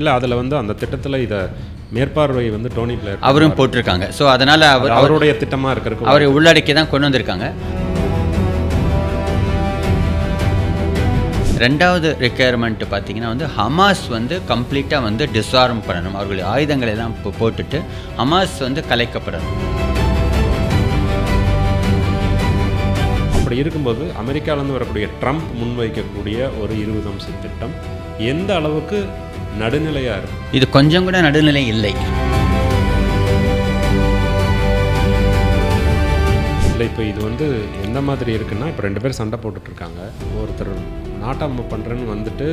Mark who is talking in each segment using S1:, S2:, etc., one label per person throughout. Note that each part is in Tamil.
S1: இல்லை அதில் வந்து அந்த திட்டத்தில் இதை மேற்பார்வை வந்து டோனி பிளேயர்
S2: அவரும் போட்டிருக்காங்க. ஸோ அதனால் அவர் அவர்
S1: அவருடைய திட்டமாக இருக்கிறதுக்கு
S2: அவரை உள்ளடக்கி தான் கொண்டு வந்திருக்காங்க. ரெண்டாவது ரெக்குயர்மெண்ட் பார்த்தீங்கன்னா வந்து ஹமாஸ் வந்து கம்ப்ளீட்டாக வந்து டிஸ்ஆர்ம் பண்ணணும். அவர்களுடைய ஆயுதங்களை எல்லாம் இப்போ போட்டுட்டு ஹமாஸ் வந்து கலைக்கப்படணும்.
S1: அப்படி இருக்கும்போது அமெரிக்காவிலேருந்து வரக்கூடிய ட்ரம்ப் முன்வைக்கக்கூடிய ஒரு இருபது அம்ச திட்டம் எந்த அளவுக்கு நடுநிலையாக இருக்கும்
S2: இது கொஞ்சம் கூட நடுநிலை இல்லை.
S1: இல்லை இப்போ இது வந்து எந்த மாதிரி இருக்குன்னா இப்போ ரெண்டு பேரும் சண்டை போட்டுட்டு இருக்காங்க ஒருத்தர் நாட்டாம பண்ணுறேன்னு வந்துட்டு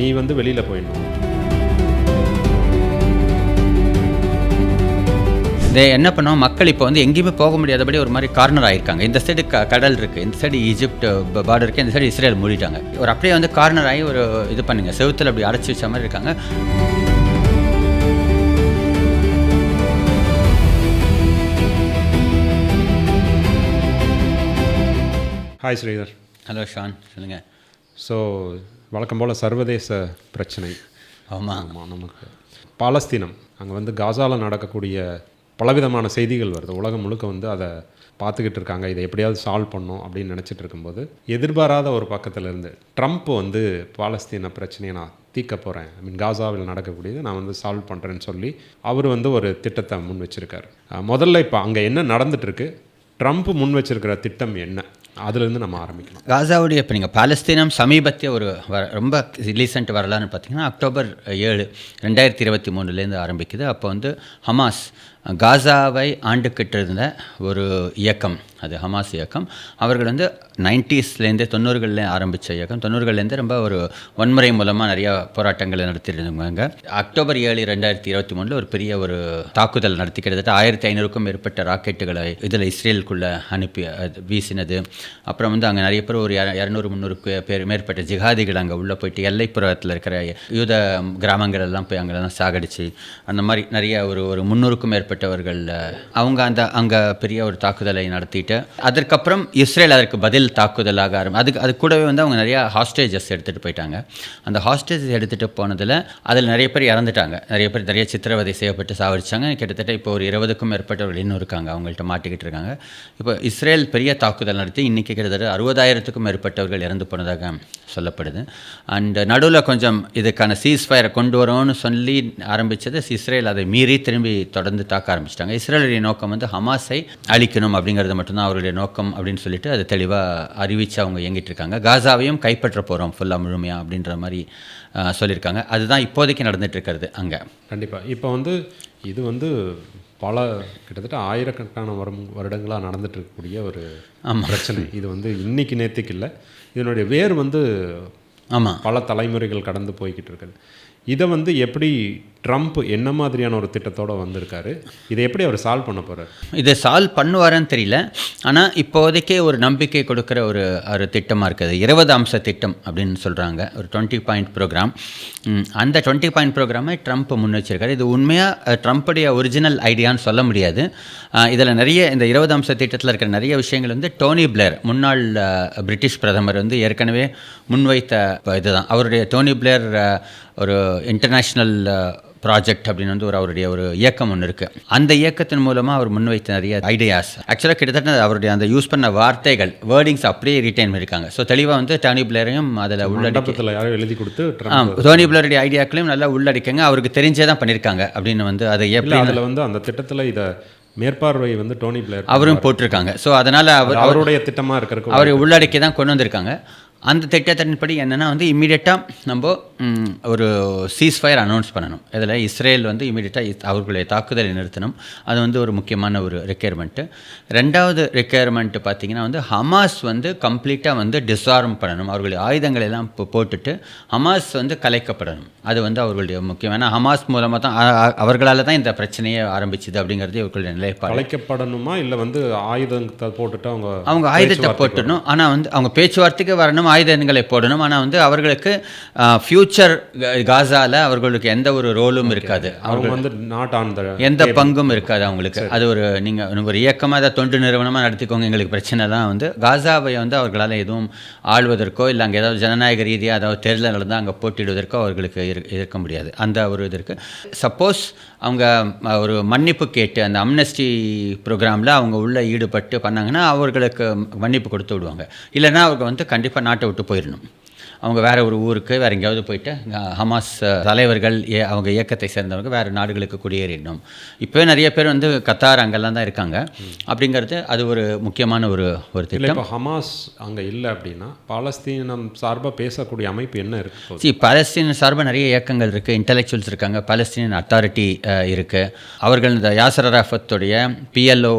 S1: நீ வந்து வெளியில் போயிடணும்.
S2: இதை என்ன பண்ணுவோம் மக்கள் இப்போ வந்து எங்கேயுமே போக முடியாதபடி ஒரு மாதிரி கார்னர் ஆயிருக்காங்க. இந்த சைடு க கடல் இருக்குது இந்த சைடு ஈஜிப்ட் பார்டர் இருக்குது இந்த சைடு இஸ்ரேல் மூடிட்டாங்க. ஒரு அப்படியே வந்து கார்னர் ஆகி ஒரு இது பண்ணுங்க. செவுத்துல அப்படி அடைச்சி வச்ச மாதிரி இருக்காங்க.
S1: ஹாய் ஸ்ரீதர்
S2: ஹலோ ஷான் சொல்லுங்கள்
S1: ஸோ வழக்கம் போல் சர்வதேச பிரச்சனை.
S2: ஆமாம்
S1: ஆமாம் நமக்கு. பாலஸ்தீனம். அங்கே வந்து காசாவில் நடக்கக்கூடிய பலவிதமான செய்திகள் வருது. உலகம் முழுக்க வந்து அதை பார்த்துக்கிட்டு இருக்காங்க. இதை எப்படியாவது சால்வ் பண்ணும் அப்படின்னு நினச்சிட்டு இருக்கும்போது எதிர்பாராத ஒரு பக்கத்தில் இருந்து ட்ரம்ப் வந்து பாலஸ்தீன பிரச்சனையை நான் தீர்க்க போகிறேன் ஐ மீன் காசாவில் நடக்கக்கூடியது நான் வந்து சால்வ் பண்ணுறேன்னு சொல்லி அவர் வந்து ஒரு திட்டத்தை முன் வச்சுருக்கார். முதல்ல இப்போ அங்கே என்ன நடந்துகிட்ருக்கு ட்ரம்ப் முன் வச்சிருக்கிற திட்டம் என்ன? அதுலேருந்து நம்ம ஆரம்பிக்கலாம்
S2: காசாவுடைய இப்போ நீங்கள் பாலஸ்தீனம் சமீபத்திய ஒரு வர ரொம்ப ரீசெண்ட் வரலான்னு பார்த்தீங்கன்னா அக்டோபர் ஏழு ரெண்டாயிரத்தி இருபத்தி மூணுலேருந்து ஆரம்பிக்குது. அப்போ வந்து ஹமாஸ் காசாவை ஆண்டுக்கிட்டு இருந்த ஒரு இயக்கம் அது ஹமாஸ் இயக்கம். அவர்கள் வந்து நைன்டிஸ்லேருந்தே தொண்ணூறுகளில் ஆரம்பித்த இயக்கம். தொண்ணூறுகள்லேருந்து ரொம்ப ஒரு வன்முறை மூலமாக நிறையா போராட்டங்களை நடத்திருந்தாங்க அக்டோபர் ஏழு ரெண்டாயிரத்தி இருபத்தி மூணில் ஒரு பெரிய ஒரு தாக்குதல் நடத்தி கிட்டத்தட்ட ஆயிரத்தி ஐநூறுக்கும் மேற்பட்ட ராக்கெட்டுகளை இதில் இஸ்ரேலுக்குள்ளே அனுப்பி அது வீசினது. அப்புறம் வந்து அங்கே நிறைய பேர் ஒரு இரநூறு முந்நூறு பேர் மேற்பட்ட ஜிகாதிகள் அங்கே உள்ளே போயிட்டு எல்லைப்புறத்தில் இருக்கிற யூத கிராமங்கள் எல்லாம் போய் அங்கெல்லாம் சாகடிச்சு அந்த மாதிரி நிறைய ஒரு ஒரு முந்நூறுக்கும் மேற்பட்ட அஹ், அவங்க அந்த அங்கே பெரிய ஒரு தாக்குதலை நடத்திட்டு அதற்கப்புறம் இஸ்ரேல் அதற்கு பதில் தாக்குதலாக ஆரம்பி அதுக்கு அது கூடவே வந்து அவங்க நிறையா ஹாஸ்டேஜஸ் எடுத்துகிட்டு போயிட்டாங்க. அந்த ஹாஸ்டேஜஸ் எடுத்துகிட்டு போனதில் அதில் நிறைய பேர் இறந்துட்டாங்க. நிறைய பேர் நிறைய சித்திரவதை செய்யப்பட்டு சாவடிச்சாங்க. கிட்டத்தட்ட இப்போ ஒரு இருபதுக்கும் மேற்பட்டவர்கள் இன்னும் இருக்காங்க அவங்கள்ட்ட மாட்டிக்கிட்டு இருக்காங்க. இப்போ இஸ்ரேல் பெரிய தாக்குதல் நடத்தி இன்றைக்கி கிட்டத்தட்ட அறுபதாயிரத்துக்கும் மேற்பட்டவர்கள் இறந்து போனதாக சொல்லப்படுது. அண்ட் நடுவில் கொஞ்சம் இதுக்கான சீஸ் ஃபயரை கொண்டு வரோன்னு சொல்லி ஆரம்பித்தது இஸ்ரேல் அதை மீறி திரும்பி தொடர்ந்து தாக்க ஆரம்பிச்சிட்டாங்க. இஸ்ரேலுடைய நோக்கம் வந்து ஹமாஸை அழிக்கணும் அப்படிங்கிறது மட்டும்தான் அவருடைய நோக்கம் அப்படின்னு சொல்லிட்டு அதை தெளிவாக அறிவித்து அவங்க இயங்கிட்டு இருக்காங்க. காசாவையும் கைப்பற்ற போகிறோம் ஃபுல்லாக முழுமையாக அப்படின்ற மாதிரி சொல்லியிருக்காங்க. அதுதான் இப்போதைக்கு நடந்துட்டு இருக்கிறது அங்கே.
S1: கண்டிப்பாக இப்போ வந்து இது வந்து பல கிட்டத்தட்ட ஆயிரக்கணக்கான வரும் வருடங்களாக நடந்துட்டு இருக்கக்கூடிய ஒரு பிரச்சனை. இது வந்து இன்னைக்கு நேற்றுக்கு இல்லை. இதனுடைய வேர் வந்து
S2: ஆமாம்
S1: பல தலைமுறைகள் கடந்து போய்கிட்டு இருக்குது இதை வந்து எப்படி ட்ரம்ப் என்ன மாதிரியான ஒரு திட்டத்தோட வந்திருக்காரு? இதை எப்படி அவர் சால்வ் பண்ண போகிறார்
S2: இதை சால்வ் பண்ணுவாரான்னு தெரியல. ஆனால் இப்போதைக்கே ஒரு நம்பிக்கை கொடுக்குற ஒரு ஒரு திட்டமாக இருக்குது. இருபது அம்ச திட்டம் அப்படின்னு சொல்கிறாங்க ஒரு டுவெண்ட்டி பாயிண்ட் ப்ரோக்ராம். அந்த டுவெண்ட்டி பாயிண்ட் ப்ரோக்ராமை ட்ரம்ப் முன் வச்சிருக்காரு. இது உண்மையாக ட்ரம்ப்புடைய ஒரிஜினல் ஐடியான்னு சொல்ல முடியாது. இதில் நிறைய இந்த இருபது அம்ச திட்டத்தில் இருக்கிற நிறைய விஷயங்கள் வந்து டோனி பிளேர் முன்னாள் பிரிட்டிஷ் பிரதமர் வந்து ஏற்கனவே முன்வைத்த இதுதான். அவருடைய டோனி பிளேர் ஒரு இன்டர்நேஷ்னல் ப்ராஜெக்ட் அப்படின்னு வந்து ஒரு அவருடைய ஒரு இயக்கம் ஒன்று இருக்குது அந்த இயக்கத்தின் மூலமாக அவர் முன்வைத்த நிறைய ஐடியாஸ் ஆக்சுவலாக கிட்டத்தட்ட அவருடைய அந்த யூஸ் பண்ண வார்த்தைகள் வேர்டிங்ஸ் அப்படியே ரிட்டைன் பண்ணியிருக்காங்க ஸோ தெளிவாக வந்து டோனி பிளேரையும் அதில் உள்ளடக்கி
S1: மண்டபத்தில் யாரும் எழுதி கொடுத்து
S2: டோனி பிளேருடைய ஐடியாக்களையும் நல்லா உள்ளடக்கங்க. அவருக்கு தெரிஞ்சே தான் பண்ணியிருக்காங்க அப்படின்னு வந்து அதை எப்படி
S1: அதில் வந்து அந்த திட்டத்தில் இதை மேற்பார்வை வந்து டோனி பிளேயர்
S2: அவரும் போட்டிருக்காங்க. ஸோ அதனால் அவர்
S1: அவருடைய திட்டமாக இருக்கிறக்கு
S2: அவரை உள்ளடக்கி தான் கொண்டு வந்திருக்காங்க. அந்த திட்டத்தின்படி என்னென்னா வந்து இம்மீடியட்டாக நம்ம ஒரு சீஸ் ஃபயர் அனௌன்ஸ் பண்ணணும். இதில் இஸ்ரேல் வந்து இம்மீடியட்டாக அவர்களுடைய தாக்குதலை நிறுத்தணும். அது வந்து ஒரு முக்கியமான ஒரு ரெக்குயர்மெண்ட்டு ரெண்டாவது ரெக்குயர்மெண்ட்டு பார்த்தீங்கன்னா வந்து ஹமாஸ் வந்து கம்ப்ளீட்டாக வந்து டிஸ்ஆர்ம் பண்ணணும். அவர்களுடைய ஆயுதங்களை எல்லாம் போ- போட்டுட்டு ஹமாஸ் வந்து கலைக்கப்படணும். அது வந்து அவர்களுடைய முக்கியமான ஹமாஸ் மூலமாக தான் அவர்களால் தான் இந்த பிரச்சனையே ஆரம்பிச்சுது அப்படிங்கிறது இவர்களுடைய நிலைப்பாடு.
S1: கலைக்கப்படணுமா? இல்லை வந்து ஆயுதத்தை போட்டுட்டு அவங்க
S2: அவங்க ஆயுதத்தை போட்டுடணும். ஆனால் வந்து அவங்க பேச்சுவார்த்தைக்கு வரணும். போடணும் ஆயுதங்களை போடணும். ஆனால் வந்து அவர்களுக்கு ஃப்யூச்சர் காசால அவர்களுக்கு எந்த ஒரு ரோலும் இருக்காது.
S1: அவங்க வந்து நாட் ஆன்
S2: எந்த பங்கும் இருக்காது அவங்களுக்கு. அது ஒரு நீங்கள் ஒரு இயக்கமாக அதை தொண்டு நிறுவனமாக நடத்திக்கோங்க எங்களுக்கு பிரச்சனை தான். வந்து காசாவை வந்து அவர்களால் எதுவும் ஆள்வதற்கோ இல்லை அங்கே ஏதாவது ஜனநாயக ரீதியாக அதாவது தேர்தல் நடந்தால் அங்கே போட்டியிடுவதற்கோ அவர்களுக்கு இரு இருக்க முடியாது. அந்த ஒரு இது இருக்குது சப்போஸ் அவங்க ஒரு மன்னிப்பு கேட்டு அந்த அம்னஸ்டி ப்ரோக்ராமில் அவங்க உள்ளே ஈடுபட்டு பண்ணாங்கன்னா அவர்களுக்கு மன்னிப்பு கொடுத்து விடுவாங்க. இல்லைன்னா அவங்க வந்து கண்டிப்பாக நாட்டை விட்டு போயிடணும். அவங்க வேற ஒரு ஊருக்கு வேற எங்கேயாவது போயிட்டு ஹமாஸ் தலைவர்கள் ஏ அவங்க இயக்கத்தை சேர்ந்தவங்க வேறு நாடுகளுக்கு குடியேறிடணும். இப்போவே நிறைய பேர் வந்து கத்தார் அங்கெல்லாம் தான் இருக்காங்க. அப்படிங்கிறது அது ஒரு முக்கியமான ஒரு ஒரு திட்டம்.
S1: இப்போ ஹமாஸ் அங்கே இல்லை அப்படின்னா பாலஸ்தீனம் சார்பாக பேசக்கூடிய அமைப்பு என்ன இருக்கு இப்போ?
S2: சி பாலஸ்தீன சார்பாக நிறைய இயக்கங்கள் இருக்குது இன்டெலெக்சுவல்ஸ் இருக்காங்க. பாலஸ்தீனியன் அத்தாரிட்டி இருக்குது அவர்கள் இந்த யாசர் அராஃபத்துடைய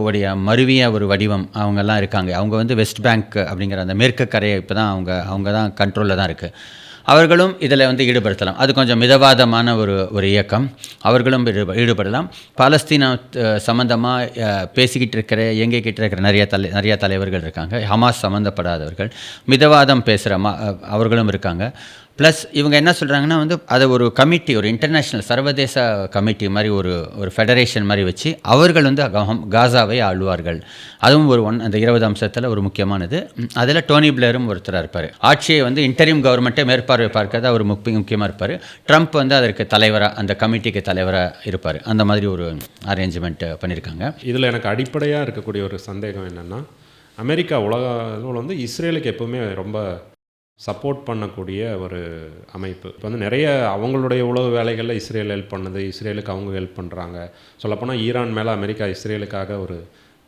S2: உடைய மருவிய ஒரு வடிவம் அவங்கெல்லாம் இருக்காங்க. அவங்க வந்து வெஸ்ட் பேங்க் அப்படிங்கிற அந்த மேற்கு கரையை இப்போ தான் அவங்க அவங்க தான் கண்ட்ரோலில் தான் இருக்குது அவர்களும் இதில் வந்து ஈடுபடுத்தலாம். அது கொஞ்சம் மிதவாதமான ஒரு ஒரு இயக்கம். அவர்களும் ஈடுப- ஈடுபடலாம். பாலஸ்தீன சம்மந்தமாக பேசிக்கிட்டு இருக்கிற இயங்கிக்கிட்டு இருக்கிற நிறைய தலை நிறைய தலைவர்கள் இருக்காங்க. ஹமாஸ் சம்மந்தப்படாதவர்கள் மிதவாதம் பேசுகிற மா அவர்களும் இருக்காங்க. ப்ளஸ் இவங்க என்ன சொல்கிறாங்கன்னா வந்து அதை ஒரு கமிட்டி ஒரு இன்டர்நேஷ்னல் சர்வதேச கமிட்டி மாதிரி ஒரு ஒரு ஃபெடரேஷன் மாதிரி வச்சு அவர்கள் வந்து காசாவை ஆளுவார்கள். அதுவும் ஒரு ஒன் அந்த இருபது அம்சத்தில் ஒரு முக்கியமானது. அதில் டோனி பிளேரும் ஒருத்தராக இருப்பார். ஆட்சியை வந்து இன்டரிம் கவர்மெண்ட்டை மேற்பார்வை பார்க்கறது அவர் முக்கிய முக்கியமாக இருப்பார். ட்ரம்ப் வந்து அதற்கு தலைவராக அந்த கமிட்டிக்கு தலைவராக இருப்பார். அந்த மாதிரி ஒரு அரேஞ்ச்மெண்ட் பண்ணியிருக்காங்க
S1: இதில் எனக்கு அடிப்படையாக இருக்கக்கூடிய ஒரு சந்தேகம் என்னென்னா அமெரிக்கா உலக அளவில் வந்து இஸ்ரேலுக்கு எப்போவுமே ரொம்ப சப்போர்ட் பண்ணக்கூடிய ஒரு அமைப்பு. இப்போ வந்து நிறைய அவங்களுடைய உளவு வேலைகளில் இஸ்ரேல் ஹெல்ப் பண்ணுது. இஸ்ரேலுக்கு அவங்க ஹெல்ப் பண்ணுறாங்க சொல்லப்போனால் ஈரான் மேலே அமெரிக்கா இஸ்ரேலுக்காக ஒரு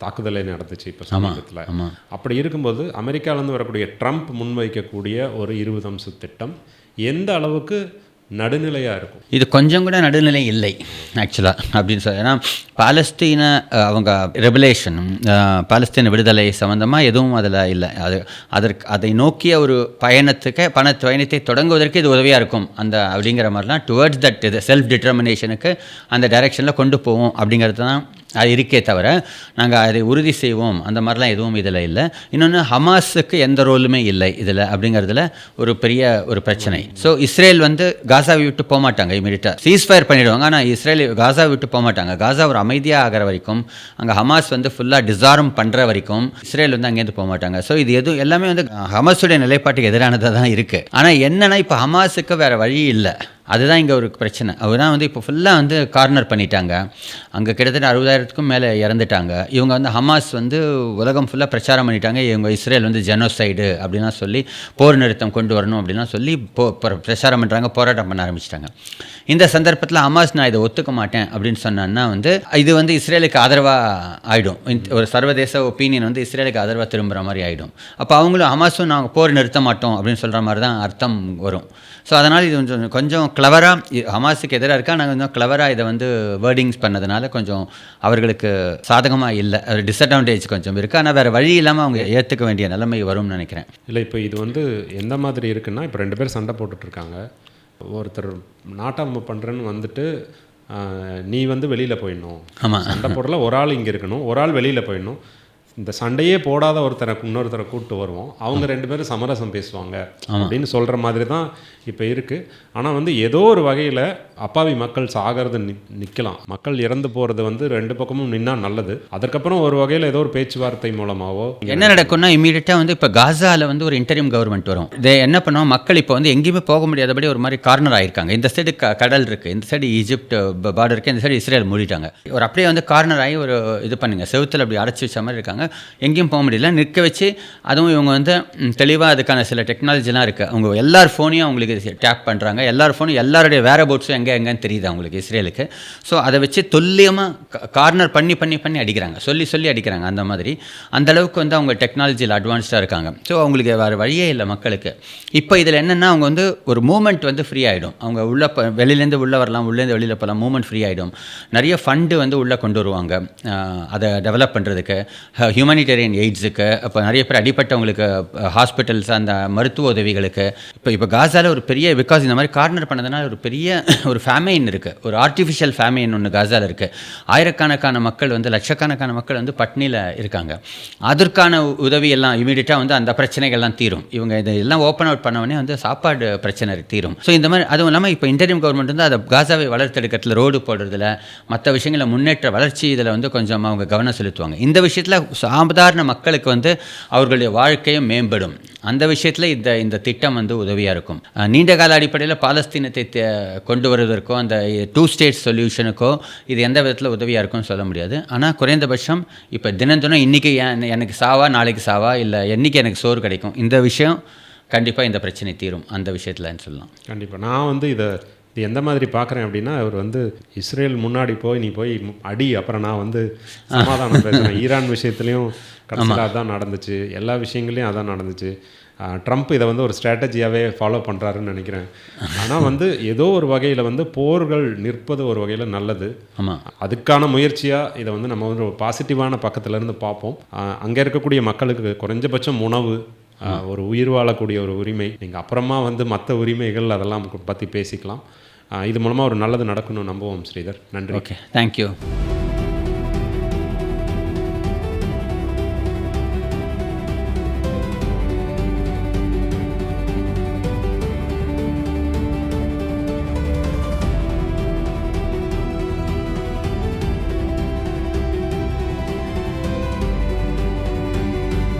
S1: தாக்குதலை நடந்துச்சு இப்போ சமீபத்தில். அப்படி இருக்கும்போது அமெரிக்காவிலேருந்து வரக்கூடிய ட்ரம்ப் முன்வைக்கக்கூடிய ஒரு இருபது அம்ச திட்டம் எந்த அளவுக்கு நடுநிலையாக இருக்கும்.
S2: இது கொஞ்சம் கூட நடுநிலை இல்லை ஆக்சுவலாக அப்படின்னு சொல்ல ஏன்னா பாலஸ்தீன அவங்க ரெகுலேஷன் பாலஸ்தீன விடுதலை சம்மந்தமாக எதுவும் அதில் இல்லை. அது அதற்கு அதை நோக்கிய ஒரு பயணத்துக்கு பண பயணத்தை தொடங்குவதற்கு இது உதவியாக இருக்கும். அந்த அப்படிங்கிற மாதிரிலாம் டுவர்ட்ஸ் தட் இது செல்ஃப் டிட்டர்மினேஷனுக்கு அந்த டைரெக்ஷனில் கொண்டு போவோம் அப்படிங்கிறது தான் அது இருக்கே தவிர நாங்கள் அதை உறுதி செய்வோம். அந்த மாதிரிலாம் எதுவும் இதில் இல்லை. இன்னொன்று ஹமாஸுக்கு எந்த ரோலுமே இல்லை இதில் அப்படிங்கிறதுல ஒரு பெரிய ஒரு பிரச்சனை. ஸோ இஸ்ரேல் வந்து காசாவை விட்டு போக மாட்டாங்க இமீடியட்டாக சீஸ்ஃபயர் பண்ணிடுவாங்க. ஆனால் இஸ்ரேல் காசாவை விட்டு போக மாட்டாங்க. காசா ஒரு அமைதியாக ஆகிற வரைக்கும் அங்கே ஹமாஸ் வந்து ஃபுல்லாக டிசார்ம் பண்ணுற வரைக்கும் இஸ்ரேல் வந்து அங்கேருந்து போக மாட்டாங்க. ஸோ இது எதுவும் எல்லாமே வந்து ஹமாஸுடைய நிலைப்பாட்டுக்கு எதிரானதாக தான் இருக்குது ஆனால் என்னென்னா இப்போ ஹமாஸுக்கு வேறு வழி இல்லை. அதுதான் இங்கே ஒரு பிரச்சனை. அவதான் வந்து இப்போ ஃபுல்லாக வந்து கார்னர் பண்ணிட்டாங்க. அங்கே கிட்டத்தட்ட அறுபதாயிரத்துக்கும் மேலே இறந்துட்டாங்க. இவங்க வந்து ஹமாஸ் வந்து உலகம் ஃபுல்லாக பிரச்சாரம் பண்ணிட்டாங்க. இவங்க இஸ்ரேல் வந்து ஜெனோசைடு அப்படின்லாம் சொல்லி போர் நிறுத்தம் கொண்டு வரணும் அப்படின்லாம் சொல்லி போ பிரச்சாரம் பண்ணுறாங்க போராட்டம் பண்ண ஆரம்பிச்சிட்டாங்க. இந்த சந்தர்ப்பத்தில் ஹமாஸ் நான் இதை ஒத்துக்க மாட்டேன் அப்படின்னு சொன்னான்னா வந்து இது வந்து இஸ்ரேலுக்கு ஆதரவாக ஆகிடும் ஒரு சர்வதேச ஒப்பீனியன் வந்து இஸ்ரேலுக்கு ஆதரவாக திரும்புகிற மாதிரி ஆகிடும் அப்போ அவங்களும் ஹமாஸும் நாங்கள் போர் நிறுத்த மாட்டோம் அப்படின்னு சொல்கிற மாதிரி தான் அர்த்தம் வரும். ஸோ அதனால் இது கொஞ்சம் கொஞ்சம் கிளவராக ஹமாஸுக்கு எதிராக இருக்கா? நாங்கள் கொஞ்சம் கிளவராக இதை வந்து வேர்டிங்ஸ் பண்ணதுனால கொஞ்சம் அவர்களுக்கு சாதகமாக இல்லை. ஒரு டிஸ்அட்வான்டேஜ் கொஞ்சம் இருக்குது ஆனால் வேறு வழி இல்லாமல் அவங்க ஏற்றுக்க வேண்டிய நிலைமை வரும்னு நினைக்கிறேன்.
S1: இல்லை இப்போ இது வந்து எந்த மாதிரி இருக்குன்னா இப்போ ரெண்டு பேர் சண்டை போட்டுட்டு இருக்காங்க ஒருத்தர் நாட்டாம பண்ணுறேன்னு வந்துட்டு நீ வந்து வெளியில் போயிடணும்.
S2: ஆமாம்
S1: சண்டை போடல ஒரு ஆள் இங்கே இருக்கணும். ஒரு ஆள் வெளியில் போயிடணும். இந்த சண்டையே போடாத ஒருத்தரை இன்னொருத்தரை கூப்பிட்டு வருவோம். அவங்க ரெண்டு பேரும் சமரசம் பேசுவாங்க அப்படின்னு சொல்கிற மாதிரி தான் இப்போ இருக்குது ஆனால் வந்து ஏதோ ஒரு வகையில் அப்பாவி மக்கள் சாகிறது நி நிற்கலாம் மக்கள் இறந்து போகிறது வந்து ரெண்டு பக்கமும் நின்னா நல்லது. அதுக்கப்புறம் ஒரு வகையில் ஏதோ ஒரு பேச்சுவார்த்தை மூலமாவோ
S2: என்ன நடக்கும்னா இமீடியட்டாக வந்து இப்போ காசாவில் வந்து ஒரு இன்டரிம் கவர்மெண்ட் வரும். இதை என்ன பண்ணுவோம்? மக்கள் இப்போ வந்து எங்கேயுமே போக முடியாதபடி ஒரு மாதிரி கார்னர் ஆயிருக்காங்க. இந்த சைடு க கடல் இருக்குது இந்த சைடு ஈஜிப்ட் பார்டர் இருக்குது இந்த சைடு இஸ்ரேல் மூடிட்டாங்க. ஒரு அப்படியே வந்து கார்னர் ஆகி ஒரு இது பண்ணுங்க. செவுத்தில் அப்படி அடைச்சி வச்ச மாதிரி இருக்காங்க. எங்கேயும் போக முடியல. நிற்க வச்சு அதுவும் இவங்க வந்து தெளிவாக அதுக்கான சில டெக்னாலஜிலாம் இருக்குது அவங்க எல்லார் ஃபோனையும் அவங்களுக்கு டேப் பண்ணுறாங்க எல்லார் ஃபோனும் எல்லாருடைய வேற போட்ஸும் எங்கே எங்கேன்னு தெரியுது அவங்களுக்கு இஸ்ரேலுக்கு. ஸோ அதை வச்சு துல்லியமாக கார்னர் பண்ணி பண்ணி பண்ணி அடிக்கிறாங்க. சொல்லி சொல்லி அடிக்கிறாங்க அந்த மாதிரி. அந்த அளவுக்கு வந்து அவங்க டெக்னாலஜியில் அட்வான்ஸ்டாக இருக்காங்க. ஸோ அவங்களுக்கு வேறு வழியே இல்லை மக்களுக்கு. இப்போ இதில் என்னென்னா அவங்க வந்து ஒரு மூமெண்ட் வந்து ஃப்ரீ ஆகிடும் அவங்க உள்ள வெளியிலேருந்து உள்ளே வரலாம் உள்ளேருந்து வெளியில் போகலாம் மூமெண்ட் ஃப்ரீ ஆகிடும் நிறைய ஃபண்டு வந்து உள்ளே கொண்டு வருவாங்க. அதை டெவலப் பண்ணுறதுக்கு ஹியூமனிடேரியன் எய்ட்ஸுக்கு இப்போ நிறைய பேர் அடிப்பட்டவங்களுக்கு ஹாஸ்பிட்டல்ஸ் அந்த மருத்துவ உதவிகளுக்கு இப்போ இப்போ காசாவில் ஒரு பெரிய பிகாஸ் இந்த மாதிரி கார்னர் பண்ணதுனால ஒரு பெரிய ஒரு ஃபேமைன் இருக்குது ஒரு ஆர்டிஃபிஷியல் ஃபேமைன் ஒன்று காசாவில் இருக்குது ஆயிரக்கணக்கான மக்கள் வந்து லட்சக்கணக்கான மக்கள் வந்து பட்னியில் இருக்காங்க. அதற்கான உ- உதவி எல்லாம் இமீடியட்டாக வந்து அந்த பிரச்சனைகள்லாம் தீரும். இவங்க இதெல்லாம் ஓப்பன் அவுட் பண்ணவொடனே வந்து சாப்பாடு பிரச்சனை தீரும். ஸோ இந்த மாதிரி அதுவும் இல்லாமல் இப்போ இன்டர்னியம் கவர்மெண்ட் வந்து அதை காசாவை வளர்த்தெடுக்கிறதுல ரோடு போடுறதுல மற்ற விஷயங்களில் முன்னேற்ற வளர்ச்சி இதில் வந்து கொஞ்சம் அவங்க கவனம் செலுத்துவாங்க. இந்த விஷயத்தில் சாதாரண மக்களுக்கு வந்து அவர்களுடைய வாழ்க்கையும் மேம்படும். அந்த விஷயத்தில் இந்த இந்த திட்டம் வந்து உதவியாக இருக்கும். நீண்ட கால அடிப்படையில் பாலஸ்தீனத்தை தே- கொண்டு வருவதற்கோ அந்த டூ ஸ்டேட் சொல்யூஷனுக்கோ இது எந்த விதத்தில் உதவியாக இருக்கும்னு சொல்ல முடியாது. ஆனால் குறைந்தபட்சம் இப்போ தினந்தினம் இன்றைக்கி எனக்கு சாவா நாளைக்கு சாவா இல்லை என்னைக்கு எனக்கு சோறு கிடைக்கும். இந்த விஷயம் கண்டிப்பாக இந்த பிரச்சனை தீரும். அந்த விஷயத்தில்னு சொல்லலாம்.
S1: கண்டிப்பாக நான் வந்து இதை இது எந்த மாதிரி பார்க்குறேன் அப்படின்னா அவர் வந்து இஸ்ரேல் முன்னாடி போய் நீ போய் அடி அப்புறம் நான் வந்து சமாதானம் பேசுகிறேன் ஈரான் விஷயத்துலையும் கடைசியில் அதான் நடந்துச்சு. எல்லா விஷயங்களையும் அதான் நடந்துச்சு. ட்ரம்ப் இதை வந்து ஒரு ஸ்ட்ராட்டஜியாகவே ஃபாலோ பண்ணுறாருன்னு நினைக்கிறேன். ஆனால் வந்து ஏதோ ஒரு வகையில் வந்து போர்கள் நிற்பது ஒரு வகையில் நல்லது.
S2: ஆமாம்
S1: அதுக்கான முயற்சியாக இதை வந்து நம்ம வந்து ஒரு பாசிட்டிவான பக்கத்துல இருந்து பார்ப்போம். அங்கே இருக்கக்கூடிய மக்களுக்கு குறைஞ்சபட்சம் உணவு ஒரு உயிர் வாழக்கூடிய ஒரு உரிமை. நீங்கள் அப்புறமா வந்து மற்ற உரிமைகள் அதெல்லாம் பற்றி பேசிக்கலாம். இது மூலமாக ஒரு நல்லது நடக்கணும் நம்புவோம் ஸ்ரீதர். நன்றி.
S2: Okay thank you